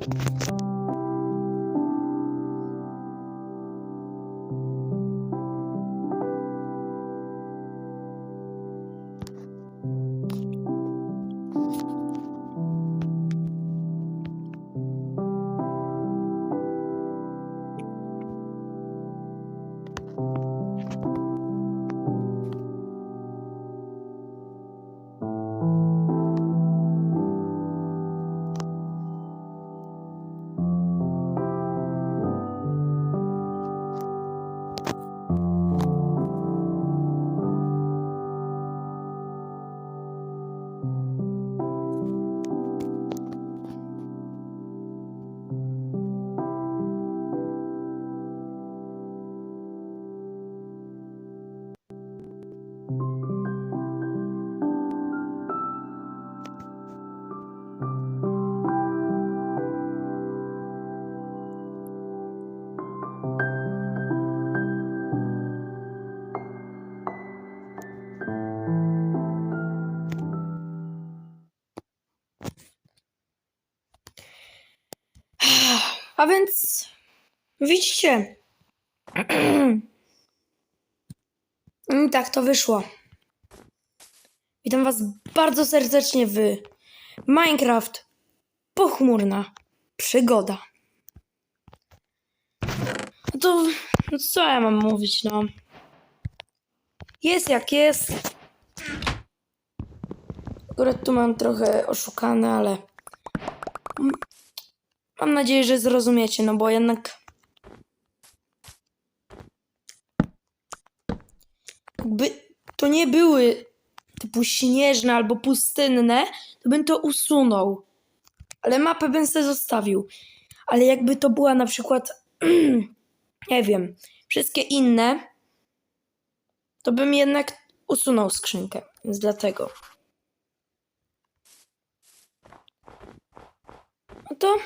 you A więc widzicie. I tak to wyszło. Witam was bardzo serdecznie w Minecraft pochmurna przygoda. No to no co ja mam mówić, no. Jest jak jest. Akurat tu mam trochę oszukane, ale Mam nadzieję, że zrozumiecie, no bo jednak. Jakby to nie były typu śnieżne albo pustynne, to bym to usunął. Ale mapę bym sobie zostawił. Ale jakby to była na przykład, nie wiem, wszystkie inne, to bym jednak usunął skrzynkę. Więc dlatego. No to.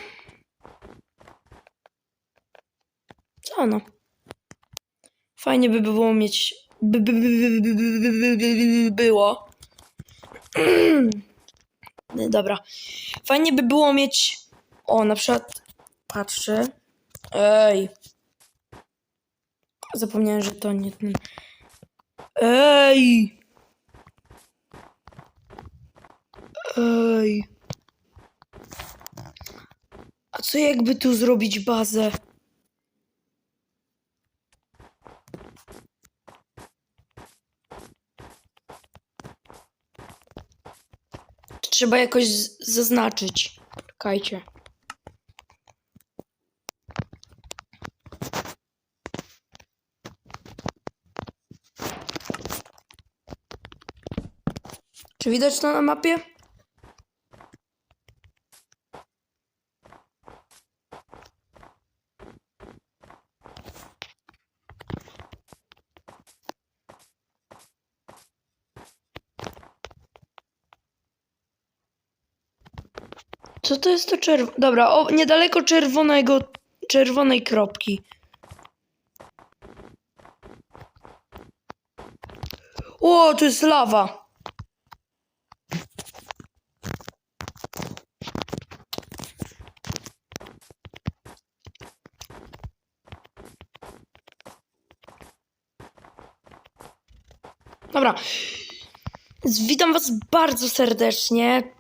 Sultana. Fajnie by było mieć... By, by, by, by, by, by, by, by było. Dobra. Fajnie by było mieć... O, na przykład... Patrzę. Ej. Zapomniałem, że to nie ten... Ej! Ej. A co jakby tu zrobić bazę? Trzeba jakoś zaznaczyć. Czekajcie. Czy widać to na mapie? To jest to czerw... Dobra, o, niedaleko czerwonego... czerwonej kropki. O, to jest lawa. Dobra. Witam Was bardzo serdecznie.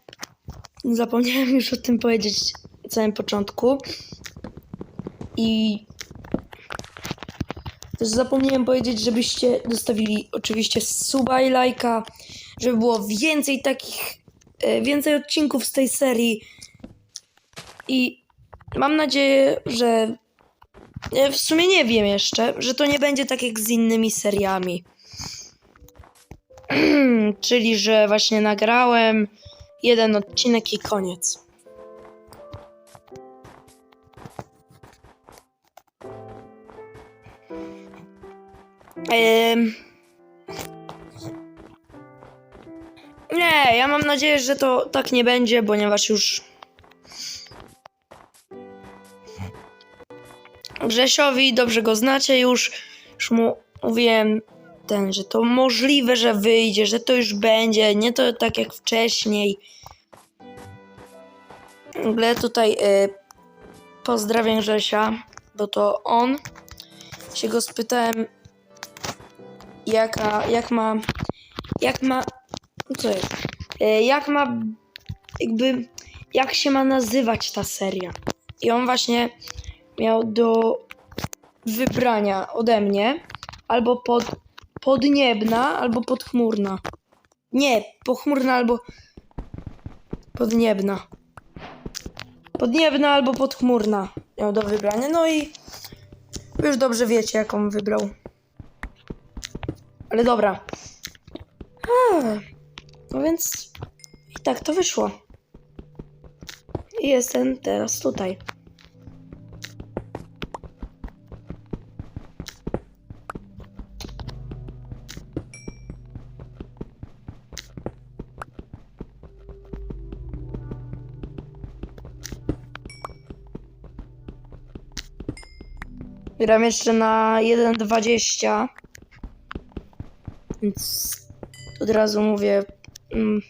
Zapomniałem już o tym powiedzieć na samym początku. I też zapomniałem powiedzieć, żebyście dostawili oczywiście suba i lajka, żeby było więcej takich, e, więcej odcinków z tej serii. I mam nadzieję, że e, w sumie nie wiem jeszcze, że to nie będzie tak jak z innymi seriami. Czyli, że właśnie nagrałem jeden odcinek i koniec. Em. Nie, ja mam nadzieję, że to tak nie będzie, ponieważ już Grzesiowi dobrze go znacie już, już mu mówiłem ten, że to możliwe, że wyjdzie, że to już będzie, nie to tak jak wcześniej. W ogóle tutaj y, pozdrawiam Grzesia, bo to on. Się go spytałem, jaka, jak ma, jak ma, co jest, E, jak ma, jakby, jak się ma nazywać ta seria. I on właśnie miał do wybrania ode mnie albo pod, podniebna, albo podchmurna. Nie, pochmurna albo podniebna. Podniebna albo podchmurna miał do wybrania. No i już dobrze wiecie, jaką wybrał. Ale dobra. A, no więc i tak to wyszło. I jestem teraz tutaj. Gram jeszcze na 1.20. Więc od razu mówię. Mm,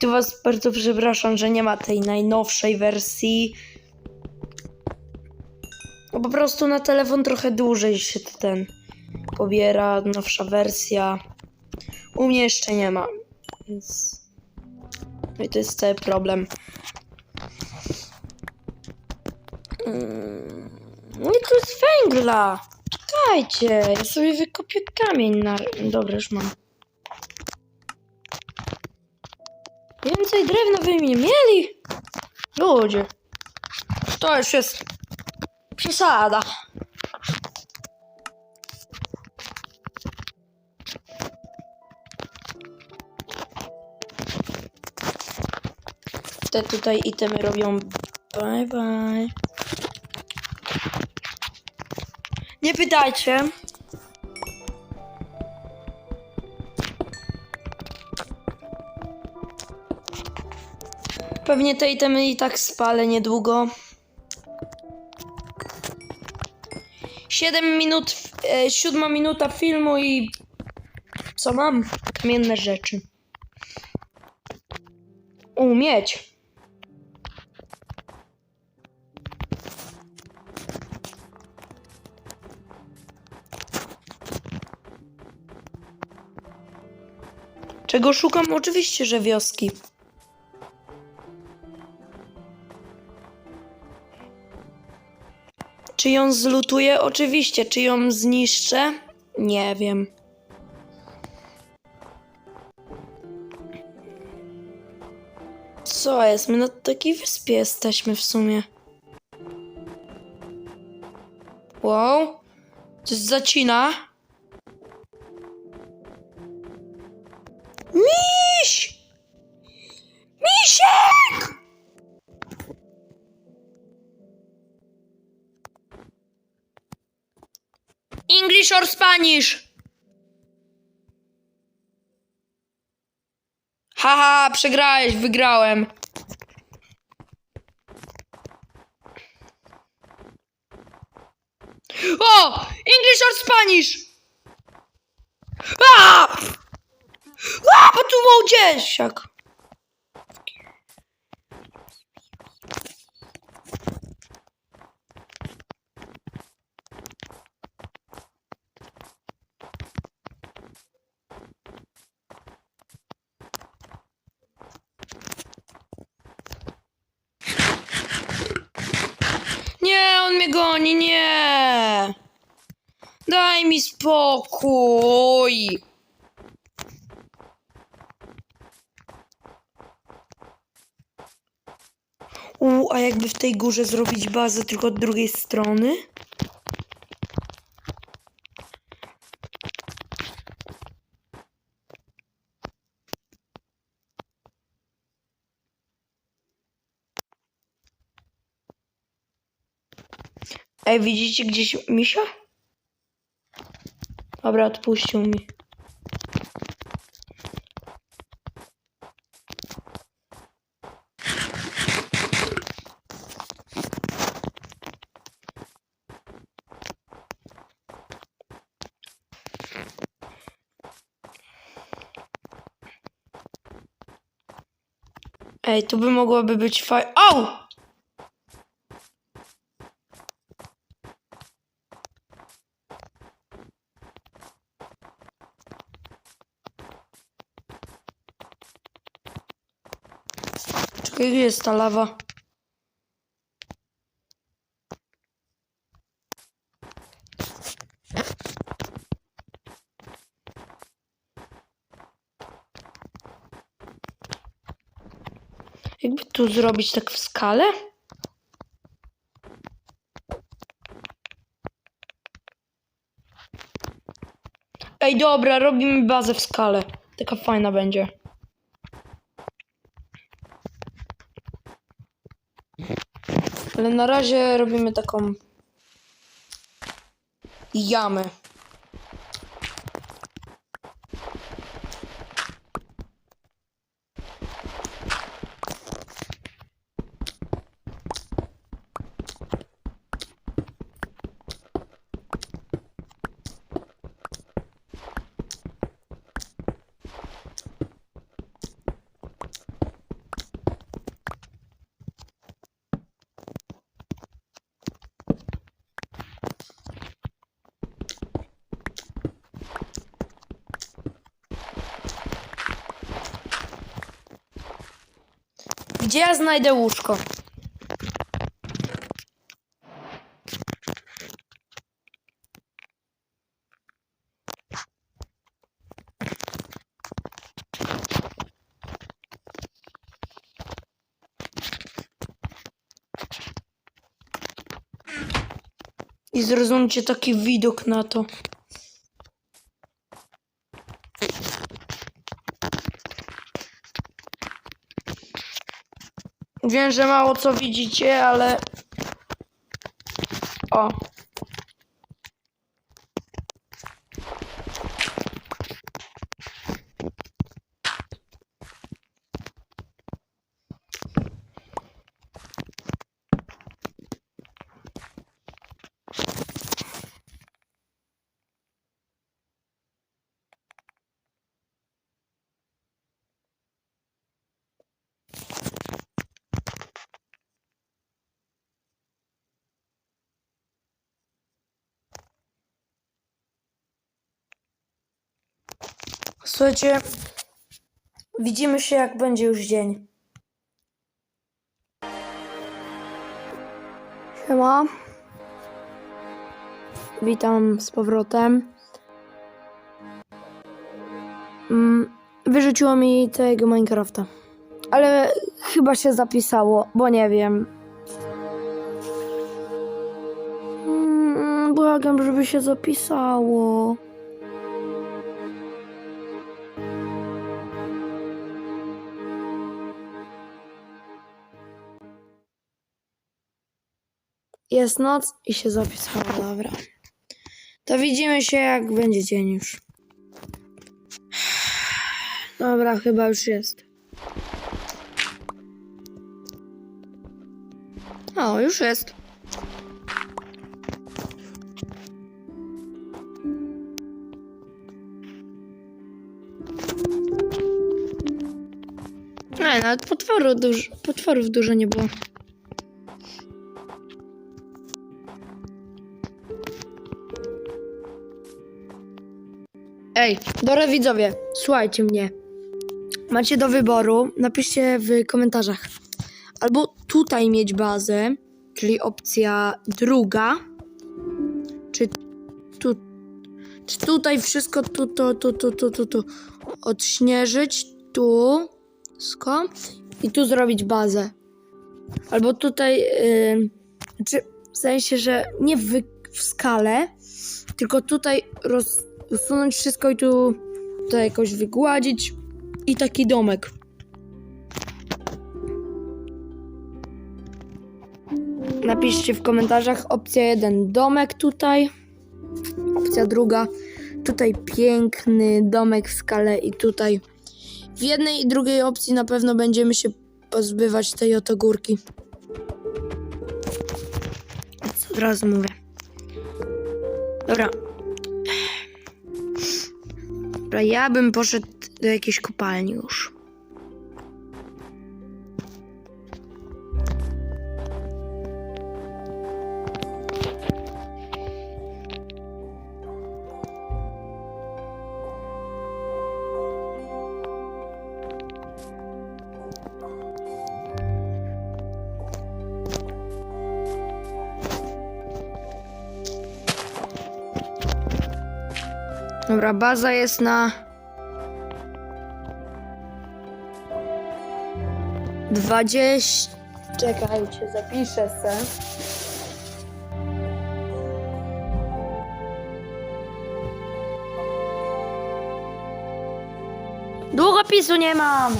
tu was bardzo przepraszam, że nie ma tej najnowszej wersji. No po prostu na telefon trochę dłużej się ten pobiera, nowsza wersja. U mnie jeszcze nie ma, więc... No i to jest cały problem. No i tu węgla! Czekajcie, ja sobie wykopię kamień na... Dobra, już mam. Więcej drewna wy mi nie mieli? Ludzie. To już jest przesada. Te tutaj itemy robią bye bye. Nie pytajcie. Pewnie te itemy i tak spalę niedługo. 7 minut, e, minuta filmu i co mam? Kamienne rzeczy. Umieć. Czego szukam? Oczywiście, że wioski. Czy ją zlutuję? Oczywiście. Czy ją zniszczę? Nie wiem. Co jest? My na takiej wyspie jesteśmy w sumie. Wow. Coś zacina. English or Spanish? Haha, przegrałeś, wygrałem. O! English or Spanish? A! A, bo tu był dziesiak. Nie, goni, nie. Daj mi spokój. U, a jakby w tej górze zrobić bazę tylko od drugiej strony? Ej, widzicie gdzieś misia? Dobra, odpuścił mi. Ej, tu by mogłoby być faj... Au! Gdzie jest ta lawa? Jakby tu zrobić tak w skale? Ej, dobra, robimy bazę w skale. Taka fajna będzie. Ale na razie robimy taką jamę. Gdzie ja znajdę łóżko? I zrozumcie taki widok na to. Wiem, że mało co widzicie, ale. O. Słuchajcie, widzimy się jak będzie już dzień. Siema. Witam z powrotem. Mm, wyrzuciło mi tego Minecrafta. Ale chyba się zapisało, bo nie wiem. Mm, błagam, żeby się zapisało. Jest noc i się zapisało, dobra. To widzimy się jak będzie dzień już. Dobra, chyba już jest. O, już jest. Nie, nawet potworu duż, potworów dużo nie było. Ej, dobra widzowie, słuchajcie mnie. Macie do wyboru, napiszcie w komentarzach. Albo tutaj mieć bazę, czyli opcja druga. Czy tu, czy tutaj wszystko tu, tu, tu, tu, tu, tu, tu odśnieżyć, tu, skąd i tu zrobić bazę. Albo tutaj, yy, znaczy w sensie, że nie w, w skale, tylko tutaj roz, usunąć wszystko i tu to jakoś wygładzić i taki domek. Napiszcie w komentarzach opcja 1 domek tutaj, opcja druga tutaj piękny domek w skale i tutaj w jednej i drugiej opcji na pewno będziemy się pozbywać tej oto górki. Co od razu mówię. Dobra, Dobra, ja bym poszedł do jakiejś kopalni już. Dobra, baza jest na... Dwadzieścia... Czekajcie, zapiszę se. Długopisu nie mam!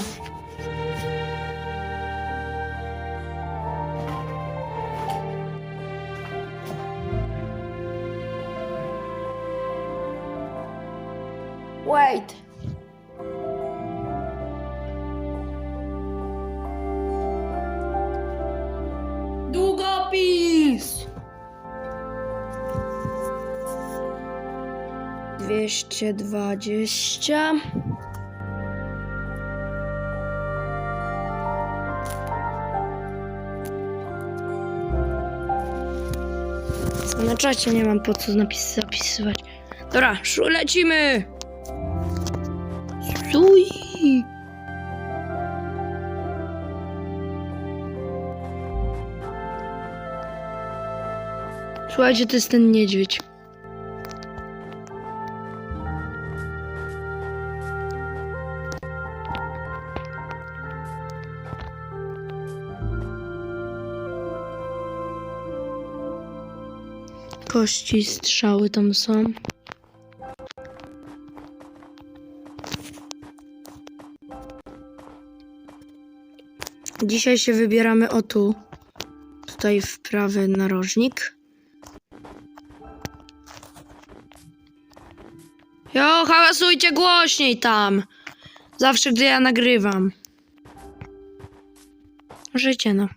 220. Co na czacie nie mam po co napis zapisywać. Dobra, lecimy! Suj! Słuchajcie, to jest ten niedźwiedź. Kości, strzały tam są. Dzisiaj się wybieramy o tu. Tutaj w prawy narożnik. Jo, hałasujcie głośniej tam. Zawsze, gdy ja nagrywam. Życie, no.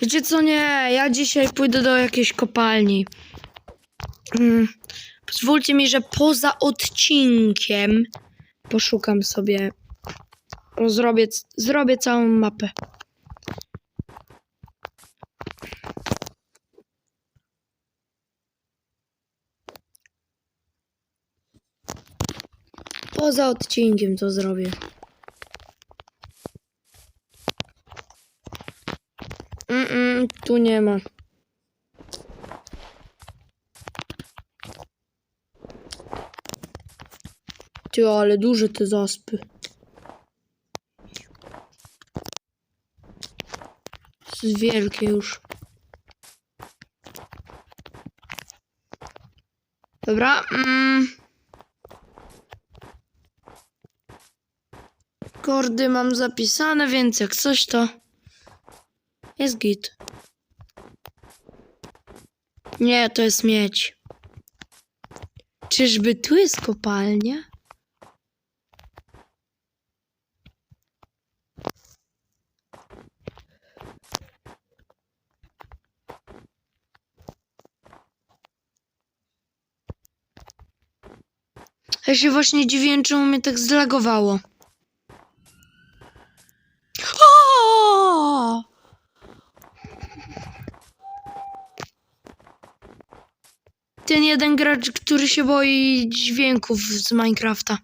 Wiecie co, nie, ja dzisiaj pójdę do jakiejś kopalni. Mm, Pozwólcie mi, że poza odcinkiem poszukam sobie, zrobię, zrobię całą mapę. Poza odcinkiem to zrobię. Tu nie ma. Ty, ale duże te zaspy. To jest wielkie już. Dobra. Mm. Kordy mam zapisane, więc jak coś to jest git. Nie, to jest miedź. Czyżby tu jest kopalnia? Ja się właśnie dziwię, czemu mnie tak zlagowało. O! Ten jeden gracz, który się boi dźwięków z Minecrafta.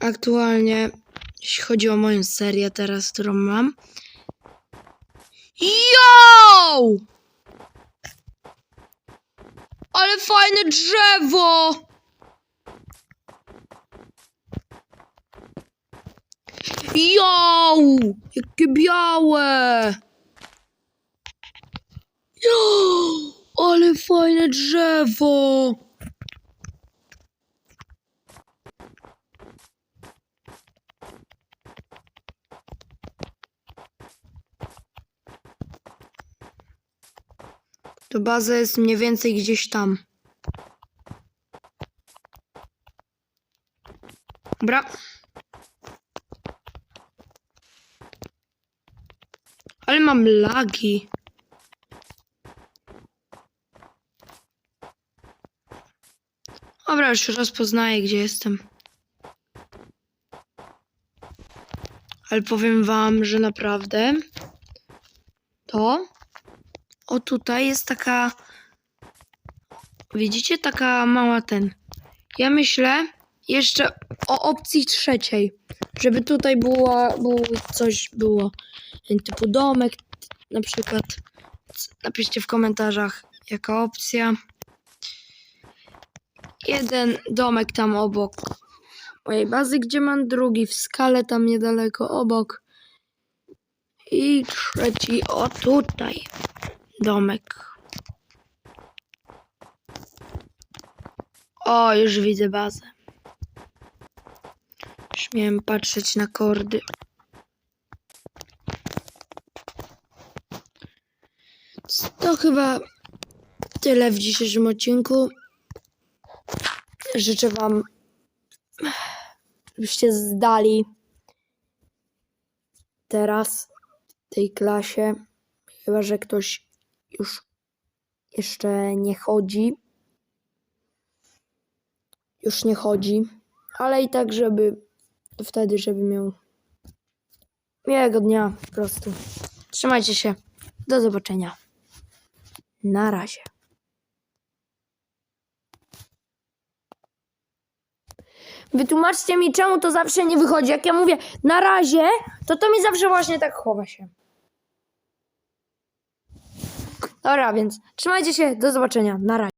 Aktualnie, jeśli chodzi o moją serię teraz, którą mam. Yo! drzewo! Jau! Jakie białe! Jau! Ale fajne drzewo! To baza jest mniej więcej gdzieś tam. Dobra. Ale mam lagi. Dobra, już rozpoznaję, gdzie jestem. Ale powiem wam, że naprawdę to o tutaj jest taka widzicie taka mała ten ja myślę jeszcze o opcji trzeciej żeby tutaj było, było coś było typu domek na przykład napiszcie w komentarzach jaka opcja jeden domek tam obok mojej bazy, gdzie mam drugi w skale tam niedaleko obok i trzeci o tutaj domek. O, już widzę bazę. Już miałem patrzeć na kordy. To chyba tyle w dzisiejszym odcinku. Życzę Wam, żebyście zdali teraz w tej klasie. Chyba, że ktoś już jeszcze nie chodzi. Już nie chodzi, ale i tak, żeby wtedy, żeby miał miłego dnia po prostu. Trzymajcie się. Do zobaczenia. Na razie. Wytłumaczcie mi, czemu to zawsze nie wychodzi. Jak ja mówię na razie, to to mi zawsze właśnie tak chowa się. Dobra, więc trzymajcie się. Do zobaczenia. Na razie.